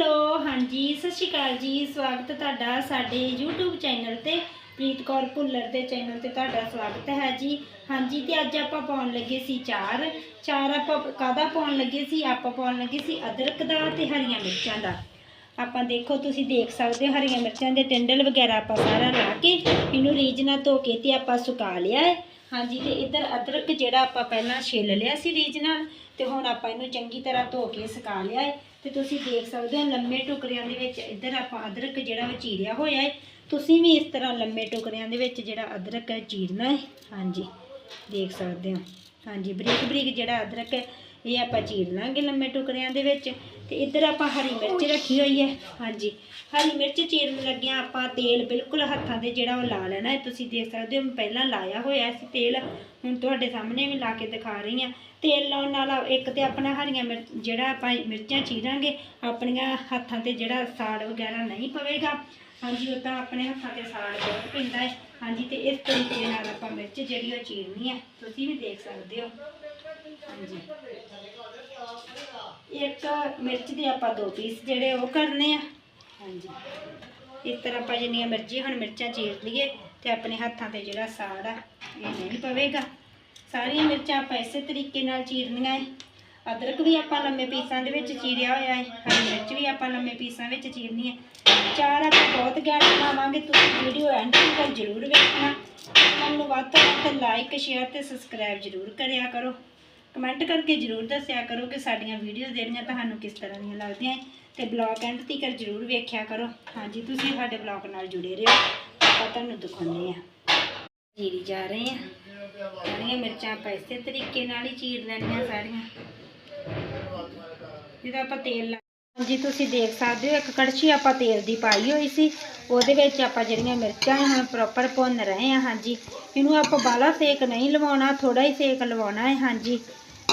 Hello, ਹਾਂਜੀ, ਸਤਿ ਸ਼੍ਰੀ ਅਕਾਲ ਜੀ। ਸਵਾਗਤ ਤੁਹਾਡਾ ਸਾਡੇ YouTube ਚੈਨਲ ਤੇ, ਪ੍ਰੀਤ ਕੌਰ ਭੁੱਲਰ ਦੇ ਚੈਨਲ ਤੇ ਤੁਹਾਡਾ ਸਵਾਗਤ ਹੈ ਜੀ। ਹਾਂਜੀ, ਤੇ ਅੱਜ ਆਪਾਂ ਪਾਉਣ ਲੱਗੇ ਸੀ ਚਾਰ। ਚਾਰ ਆਪਾਂ ਕਾਦਾ ਪਾਉਣ ਲੱਗੇ ਸੀ? ਆਪਾਂ ਪਾਉਣ ਲੱਗੇ ਸੀ ਅਦਰਕ ਦਾ ਤੇ ਹਰੀਆਂ ਮਿਰਚਾਂ ਦਾ। ਆਪਾਂ ਦੇਖੋ, ਤੁਸੀਂ ਦੇਖ ਸਕਦੇ ਹੋ, ਹਰੀਆਂ ਮਿਰਚਾਂ ਦੇ ਟਿੰਡਲ ਵਗੈਰਾ ਆਪਾਂ ਸਾਰਾ ਲਾ ਕੇ ਇਹਨੂੰ ਰੀਝ ਨਾਲ ਧੋ ਕੇ ਤੇ ਆਪਾਂ ਸੁਕਾ ਲਿਆ ਹੈ। ਹਾਂਜੀ, ਤੇ ਇੱਧਰ ਅਦਰਕ ਜਿਹੜਾ ਆਪਾਂ ਪਹਿਲਾਂ ਛਿੱਲ ਲਿਆ ਸੀ ਰੀਝ ਨਾਲ, ਤੇ ਹੁਣ ਆਪਾਂ ਇਹਨੂੰ ਚੰਗੀ ਤਰ੍ਹਾਂ ਧੋ ਕੇ ਸੁਕਾ ਲਿਆ ਹੈ। ਤੇ ਤੁਸੀਂ ਦੇਖ ਸਕਦੇ ਹੋ ਲੰਮੇ ਟੁਕੜਿਆਂ ਦੇ ਵਿੱਚ ਇੱਧਰ ਆਪਾਂ ਅਦਰਕ ਜਿਹੜਾ ਉਹ ਚੀਰਿਆ ਹੋਇਆ ਹੈ। ਤੁਸੀਂ ਵੀ ਇਸ ਤਰ੍ਹਾਂ ਲੰਮੇ ਟੁਕੜਿਆਂ ਦੇ ਵਿੱਚ ਜਿਹੜਾ ਅਦਰਕ ਹੈ, ਚੀਰਨਾ ਹੈ। ਹਾਂਜੀ, ਦੇਖ ਸਕਦੇ ਹੋ। ਹਾਂਜੀ ਬਰੀਕ ਬਰੀਕ ਜਿਹੜਾ ਅਦਰਕ ਹੈ ਇਹ ਆਪਾਂ ਚੀਰ ਲਾਂਗੇ ਲੰਮੇ ਟੁਕੜਿਆਂ ਦੇ ਵਿੱਚ ਤੇ ਇੱਧਰ ਆਪਾਂ ਹਰੀ ਮਿਰਚ ਰੱਖੀ ਹੋਈ ਹੈ। ਹਾਂਜੀ। ਹਰੀ ਮਿਰਚ ਚੀਰਨ ਲੱਗਿਆਂ ਆਪਾਂ ਤੇਲ ਬਿਲਕੁਲ ਹੱਥਾਂ ਤੇ ਜਿਹੜਾ ਉਹ ਲਾ ਲੈਣਾ। ਹੈ ਤੁਸੀਂ ਦੇਖ ਸਕਦੇ ਹੋ, ਮੈਂ ਪਹਿਲਾਂ ਲਾਇਆ ਹੋਇਆ ਸੀ ਤੇਲ। ਹੁਣ ਤੁਹਾਡੇ ਸਾਹਮਣੇ ਵੀ ਲਾ ਕੇ ਦਿਖਾ ਰਹੀ ਹਾਂ। ਤੇਲ ਲਾਉਣ ਨਾਲ ਇੱਕ ਤੇ ਆਪਣਾ ਹਰੀਆਂ ਮਿਰਚ ਜਿਹੜਾ ਆਪਾਂ ਮਿਰਚਾਂ ਚੀਰਾਂਗੇ, ਆਪਣੀਆਂ ਹੱਥਾਂ ਤੇ ਜਿਹੜਾ ਸਾੜ ਵਗੈਰਾ ਨਹੀਂ ਪਵੇਗਾ। ਹਾਂਜੀ, ਉਹ ਤਾਂ ਆਪਣੇ ਹੱਥਾਂ ਤੇ ਸਾੜ ਬਹੁਤ ਪੈਂਦਾ ਹੈ। ਹਾਂਜੀ, ਤੇ ਇਸ ਤਰੀਕੇ ਨਾਲ ਆਪਾਂ ਮਿਰਚ ਜਿਹੜੀ ਉਹ ਚੀਰਨੀ ਹੈ, ਤੁਸੀਂ ਵੀ ਦੇਖ ਸਕਦੇ ਹੋ। ਇੱਕ ਮਿਰਚ ਦੇ ਆਪਾਂ ਦੋ ਪੀਸ ਜਿਹੜੇ ਉਹ ਕਰਨੇ ਆ। ਹਾਂਜੀ। ਇਸ ਤਰ੍ਹਾਂ ਆਪਾਂ ਜਿੰਨੀਆਂ ਮਰਜ਼ੀ ਹੁਣ ਮਿਰਚਾਂ ਚੀਰ ਲਈਏ ਤੇ ਆਪਣੇ ਹੱਥਾਂ ਤੇ ਜਿਹੜਾ ਸਾੜ ਆ, ਇਹ ਨਹੀਂ ਪਵੇਗਾ। ਸਾਰੀਆਂ ਮਿਰਚਾਂ ਆਪਾਂ ਇਸੇ ਤਰੀਕੇ ਨਾਲ ਚੀਰਨੀਆਂ ਹੈ ਅਦਰਕ ਵੀ ਆਪਾਂ ਲੰਮੇ ਪੀਸਾਂ ਦੇ ਵਿੱਚ ਚੀਰਿਆ ਹੋਇਆ ਹੈ ਹਰੀ ਮਿਰਚ ਵੀ ਆਪਾਂ ਲੰਮੇ ਪੀਸਾਂ ਵਿੱਚ ਚੀਰਨੀ ਹੈ ਚਾਰ ਆਪਾਂ ਬਹੁਤ ਗੈਸ ਬਣਾਵਾਂਗੇ ਤੁਸੀਂ ਵੀਡੀਓ ਐਂਡ ਤੱਕ ਜ਼ਰੂਰ ਵੇਖਣਾ। ਮੈਨੂੰ ਵੱਧ ਤੋਂ ਵੱਧ ਲਾਈਕ ਸ਼ੇਅਰ ਤੇ ਸਬਸਕ੍ਰਾਈਬ ਜ਼ਰੂਰ ਕਰਿਆ ਕਰੋ। ਕਮੈਂਟ ਕਰਕੇ ਜ਼ਰੂਰ ਦੱਸਿਆ ਕਰੋ ਕਿ ਸਾਡੀਆਂ ਵੀਡੀਓਜ਼ ਜਿਹੜੀਆਂ ਤੁਹਾਨੂੰ ਕਿਸ ਤਰ੍ਹਾਂ ਦੀਆਂ ਲੱਗਦੀਆਂ ਹੈ। ਤੇ ਬਲੌਗ ਐਂਡ ਤੱਕ ਜ਼ਰੂਰ ਵੇਖਿਆ ਕਰੋ। ਹਾਂਜੀ, ਤੁਸੀਂ ਸਾਡੇ ਬਲੌਗ ਨਾਲ ਜੁੜੇ ਰਹੋ। ਆਪਾਂ ਤੁਹਾਨੂੰ ਦਿਖਾਉਂਦੇ ਆ ਜੀਰੀ ਜਾ ਰਹੇ ਆ ਸਾਰੀਆਂ ਮਿਰਚਾਂ ਆਪਾਂ ਇਸੇ ਤਰੀਕੇ ਨਾਲ ਹੀ ਚੀਰ ਲੈਣੀਆਂ ਸਾਰੀਆਂ। ਜਿਹਦਾ ਆਪਾਂ ਤੇਲ ਲਾ ਹਾਂਜੀ, ਤੁਸੀਂ ਦੇਖ ਸਕਦੇ ਹੋ, ਇੱਕ ਕੜਛੀ ਆਪਾਂ ਤੇਲ ਦੀ ਪਾਈ ਹੋਈ ਸੀ। ਉਹਦੇ ਵਿੱਚ ਆਪਾਂ ਜਿਹੜੀਆਂ ਮਿਰਚਾਂ ਹੁਣ ਪ੍ਰੋਪਰ ਭੁੰਨ ਰਹੇ ਆ ਹਾਂਜੀ, ਇਹਨੂੰ ਆਪਾਂ ਬਾਲਾ ਸੇਕ ਨਹੀਂ ਲਵਾਉਣਾ ਥੋੜਾ ਹੀ ਸੇਕ ਲਵਾਉਣਾ ਹੈ। ਹਾਂਜੀ।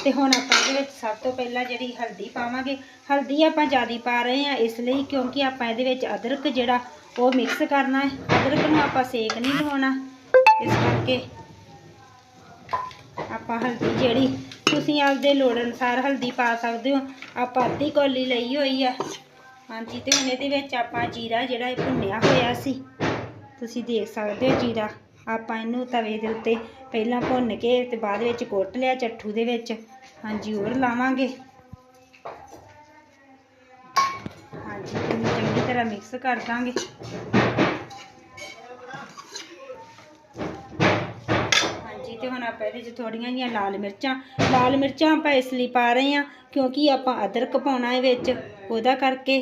ਤੇ ਹੁਣ ਆਪਾਂ ਇਹਦੇ ਵਿੱਚ ਸਭ ਤੋਂ ਪਹਿਲਾਂ ਜਿਹੜੀ ਹਲਦੀ ਪਾਵਾਂਗੇ। ਹਲਦੀ ਆਪਾਂ ਜ਼ਿਆਦਾ ਪਾ ਰਹੇ ਆ ਇਸ ਲਈ ਕਿਉਂਕਿ ਆਪਾਂ ਇਹਦੇ ਵਿੱਚ ਅਦਰਕ ਜਿਹੜਾ ਉਹ ਮਿਕਸ ਕਰਨਾ ਹੈ। ਅਦਰਕ ਨੂੰ ਆਪਾਂ ਸੇਕ ਨਹੀਂ ਲਵਾਉਣਾ ਇਸ ਕਰਕੇ ਆਪਾਂ ਹਲਦੀ ਜਿਹੜੀ, ਤੁਸੀਂ ਆਪਦੇ ਲੋੜ ਅਨੁਸਾਰ ਹਲਦੀ ਪਾ ਸਕਦੇ ਹੋ। ਆਪਾਂ ਅੱਧੀ ਕੌਲੀ ਲਈ ਹੋਈ ਆ। ਹਾਂਜੀ, ਤੇ ਹੁਣ ਇਹਦੇ ਵਿੱਚ ਆਪਾਂ ਜੀਰਾ ਜਿਹੜਾ ਇਹ ਭੁੰਨਿਆ ਹੋਇਆ ਸੀ, ਤੁਸੀਂ ਦੇਖ ਸਕਦੇ ਹੋ ਜੀਰਾ। ਆਪਾਂ ਇਹਨੂੰ ਤਵੇ ਦੇ ਉੱਤੇ ਪਹਿਲਾਂ ਭੁੰਨ ਕੇ ਤੇ ਬਾਅਦ ਵਿੱਚ ਕੁੱਟ ਲਿਆ ਚੱਠੂ ਦੇ ਵਿੱਚ। ਹਾਂਜੀ, ਹੋਰ ਲਾਵਾਂਗੇ। ਹਾਂਜੀ, ਇਹਨੂੰ ਚੰਗੀ ਤਰ੍ਹਾਂ ਮਿਕਸ ਕਰ ਦਾਂਗੇ। ਹਾਂਜੀ, ਤੇ ਹੁਣ ਆਪਾਂ ਇਹਦੇ 'ਚ ਥੋੜੀਆਂ ਜਿਹੀਆਂ ਲਾਲ ਮਿਰਚਾਂ। ਲਾਲ ਮਿਰਚਾਂ ਆਪਾਂ ਇਸ ਲਈ ਪਾ ਰਹੇ ਹਾਂ ਕਿਉਂਕਿ ਆਪਾਂ ਅਦਰਕ ਪਾਉਣਾ ਹੈ ਵਿੱਚ, ਉਹਦਾ ਕਰਕੇ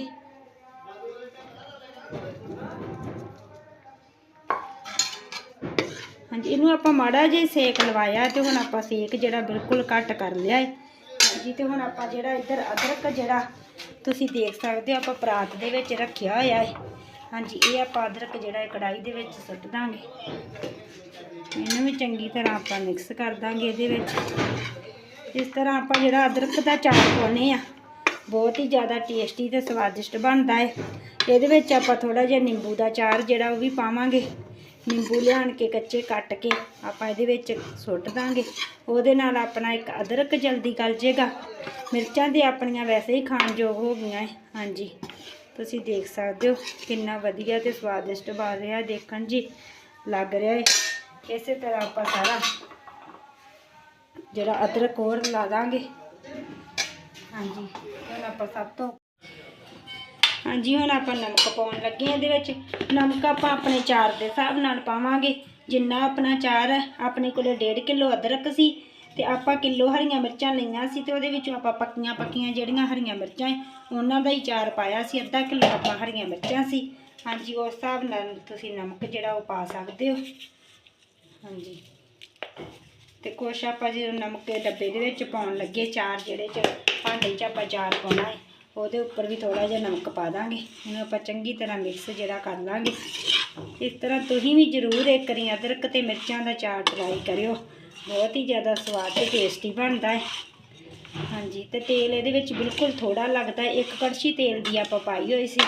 ਹਾਂਜੀ ਇਹਨੂੰ ਆਪਾਂ ਮਾੜਾ ਜਿਹਾ ਸੇਕ ਲਵਾਇਆ ਤੇ ਹੁਣ ਆਪਾਂ ਸੇਕ ਜਿਹੜਾ ਬਿਲਕੁਲ ਘੱਟ ਕਰ ਲਿਆ ਹੈ ਹਾਂਜੀ, ਤੇ ਹੁਣ ਆਪਾਂ ਜਿਹੜਾ ਇੱਧਰ ਅਦਰਕ ਜਿਹੜਾ ਤੁਸੀਂ ਦੇਖ ਸਕਦੇ ਹੋ, ਆਪਾਂ ਪਰਾਤ ਦੇ ਵਿੱਚ ਰੱਖਿਆ ਹੋਇਆ ਹੈ ਹਾਂਜੀ, ਇਹ ਆਪਾਂ ਅਦਰਕ ਜਿਹੜਾ ਹੈ ਕੜਾਈ ਦੇ ਵਿੱਚ ਸੁੱਟ ਦਾਂਗੇ। ਇਹਨੂੰ ਵੀ ਚੰਗੀ ਤਰ੍ਹਾਂ ਆਪਾਂ ਮਿਕਸ ਕਰ ਦਾਂਗੇ ਇਹਦੇ ਵਿੱਚ। ਇਸ ਤਰ੍ਹਾਂ ਆਪਾਂ ਜਿਹੜਾ ਅਦਰਕ ਦਾ ਚਾਰ ਪਾਉਨੇ ਆ, ਬਹੁਤ ਹੀ ਜ਼ਿਆਦਾ ਟੇਸਟੀ ਤੇ ਸਵਾਦਿਸ਼ਟ ਬਣਦਾ ਹੈ ਇਹਦੇ ਵਿੱਚ ਆਪਾਂ ਥੋੜਾ ਜਿਹਾ ਨਿੰਬੂ ਦਾ ਚਾਰ ਜਿਹੜਾ ਉਹ ਵੀ ਪਾਵਾਂਗੇ। ਨਿੰਬੂ ਲਿਆਣ ਕੇ, ਕੱਚੇ ਕੱਟ ਕੇ ਆਪਾਂ ਇਹਦੇ ਵਿੱਚ ਸੁੱਟ ਦਾਂਗੇ। ਉਹਦੇ ਨਾਲ ਆਪਣਾ ਇੱਕ ਅਦਰਕ ਜਲਦੀ ਗਲ ਜੇਗਾ। ਮਿਰਚਾਂ ਦੇ ਆਪਣੀਆਂ ਵੈਸੇ ਹੀ ਖਾਣ ਯੋਗ ਹੋ ਗਈਆਂ ਹੈ ਹਾਂਜੀ, ਤੁਸੀਂ ਦੇਖ ਸਕਦੇ ਹੋ ਕਿੰਨਾ ਵਧੀਆ ਤੇ ਸਵਾਦਿਸ਼ਟ ਬਣ ਰਿਹਾ, ਦੇਖਣ ਜੀ, ਲੱਗ ਰਿਹਾ ਹੈ ਇਸੇ ਤਰ੍ਹਾਂ ਆਪਾਂ ਸਾਰਾ ਜਿਹੜਾ ਅਦਰਕ ਹੋਰ ਲਾ ਦਾਂਗੇ। ਹਾਂਜੀ, ਹੁਣ ਆਪਾਂ ਸਭ ਤੋਂ ਹਾਂਜੀ, ਹੁਣ ਆਪਾਂ ਨਮਕ ਪਾਉਣ ਲੱਗੇ ਹਾਂ ਇਹਦੇ ਵਿੱਚ। ਨਮਕ ਆਪਾਂ ਆਪਣੇ ਚਾਰ ਦੇ ਹਿਸਾਬ ਨਾਲ ਪਾਵਾਂਗੇ। ਜਿੰਨਾ ਆਪਣਾ ਚਾਰ ਹੈ, ਆਪਣੇ ਕੋਲੇ 1.5 ਕਿਲੋ ਅਦਰਕ ਸੀ ਤੇ ਆਪਾਂ ਕਿਲੋ ਹਰੀਆਂ ਮਿਰਚਾਂ ਲਈਆਂ ਸੀ ਤੇ ਉਹਦੇ ਵਿੱਚੋਂ ਆਪਾਂ ਪੱਕੀਆਂ ਪੱਕੀਆਂ ਜਿਹੜੀਆਂ ਹਰੀਆਂ ਮਿਰਚਾਂ ਹੈ, ਉਹਨਾਂ ਦਾ ਹੀ ਚਾਰ ਪਾਇਆ ਸੀ, ਅੱਧਾ ਕਿਲੋ ਆਪਾਂ ਹਰੀਆਂ ਮਿਰਚਾਂ ਸੀ। ਹਾਂਜੀ, ਉਸ ਹਿਸਾਬ ਨਾਲ ਤੁਸੀਂ ਨਮਕ ਜਿਹੜਾ ਉਹ ਪਾ ਸਕਦੇ ਹੋ। ਹਾਂਜੀ। ਤੇ ਕੁਛ ਆਪਾਂ ਜਦੋਂ ਨਮਕ ਦੇ ਡੱਬੇ ਦੇ ਵਿੱਚ ਪਾਉਣ ਲੱਗੇ, ਚਾਰ ਜਿਹੜੇ ਚ, ਭਾਂਡੇ 'ਚ ਆਪਾਂ ਚਾਰ ਪਾਉਣਾ ਹੈ। ਉਹਦੇ ਉੱਪਰ ਵੀ ਥੋੜਾ ਜਿਹਾ ਨਮਕ ਪਾ ਦਾਂਗੇ। ਇਹਨੂੰ ਆਪਾਂ ਚੰਗੀ ਤਰ੍ਹਾਂ ਮਿਕਸ ਜਿਹੜਾ ਕਰ ਲਾਂਗੇ। ਇਸ ਤਰ੍ਹਾਂ ਤੁਸੀਂ ਵੀ ਜ਼ਰੂਰ ਇੱਕ ਵਾਰੀ ਅਦਰਕ ਤੇ ਮਿਰਚਾਂ ਦਾ ਚਾਰ ਟਰਾਈ ਕਰਿਓ। ਬਹੁਤ ਹੀ ਜ਼ਿਆਦਾ ਸਵਾਦ ਤੇ ਟੇਸਟੀ ਬਣਦਾ ਹੈ। ਹਾਂਜੀ, ਤੇ ਤੇਲ ਇਹਦੇ ਵਿੱਚ ਬਿਲਕੁਲ ਥੋੜਾ ਲੱਗਦਾ ਇੱਕ ਕੜਛੀ ਤੇਲ ਦੀ ਆਪਾਂ ਪਾਈ ਹੋਈ ਸੀ।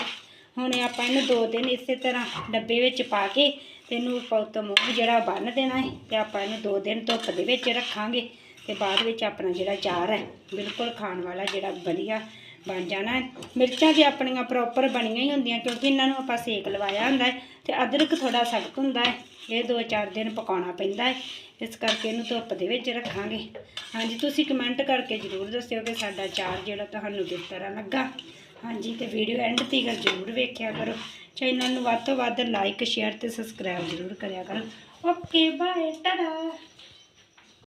ਹੁਣ ਆਪਾਂ ਇਹਨੂੰ ਦੋ ਦਿਨ ਇਸੇ ਤਰ੍ਹਾਂ ਡੱਬੇ ਵਿੱਚ ਪਾ ਕੇ ਤੇ ਇਹਨੂੰ ਆਪਾਂ ਮੂੰਹ ਜਿਹੜਾ ਬੰਨ ਦੇਣਾ ਹੈ ਤੇ ਆਪਾਂ ਇਹਨੂੰ ਦੋ ਦਿਨ ਧੁੱਪ ਦੇ ਵਿੱਚ ਰੱਖਾਂਗੇ ਤੇ ਬਾਅਦ ਵਿੱਚ ਆਪਣਾ ਜਿਹੜਾ ਚਾਰ ਹੈ, ਬਿਲਕੁਲ ਖਾਣ ਵਾਲਾ ਜਿਹੜਾ ਵਧੀਆ ਬਣ ਜਾਣਾ ਮਿਰਚਾਂ ਤੇ ਆਪਣੀਆਂ ਪ੍ਰੋਪਰ ਬਣੀਆਂ ਹੀ ਹੁੰਦੀਆਂ, ਕਿਉਂਕਿ ਇਹਨਾਂ ਨੂੰ ਆਪਾਂ ਸੇਕ ਲਵਾਇਆ ਹੁੰਦਾ ਹੈ ਤੇ ਅਦਰਕ ਥੋੜਾ ਸਖਤ ਹੁੰਦਾ ਹੈ। ਇਹ 2-4 ਦਿਨ ਪਕਾਉਣਾ ਪੈਂਦਾ ਹੈ। ਇਸ ਕਰਕੇ ਇਹਨੂੰ ਧੁੱਪ ਦੇ ਵਿੱਚ ਰੱਖਾਂਗੇ। ਹਾਂਜੀ, ਤੁਸੀਂ ਕਮੈਂਟ ਕਰਕੇ ਜ਼ਰੂਰ ਦੱਸਿਓ ਕਿ ਸਾਡਾ ਚਾਰ ਜਿਹੜਾ ਤੁਹਾਨੂੰ ਕਿਸ ਤਰ੍ਹਾਂ ਲੱਗਾ। ਹਾਂਜੀ, ਤੇ ਵੀਡੀਓ ਐਂਡ ਤੀਕ ਜ਼ਰੂਰ ਵੇਖਿਆ ਕਰੋ। ਚੈਨਲ ਨੂੰ ਵੱਧ ਤੋਂ ਵੱਧ ਲਾਈਕ ਸ਼ੇਅਰ ਤੇ ਸਬਸਕ੍ਰਾਈਬ ਜ਼ਰੂਰ ਕਰਿਆ ਕਰੋ। Okay bye Tata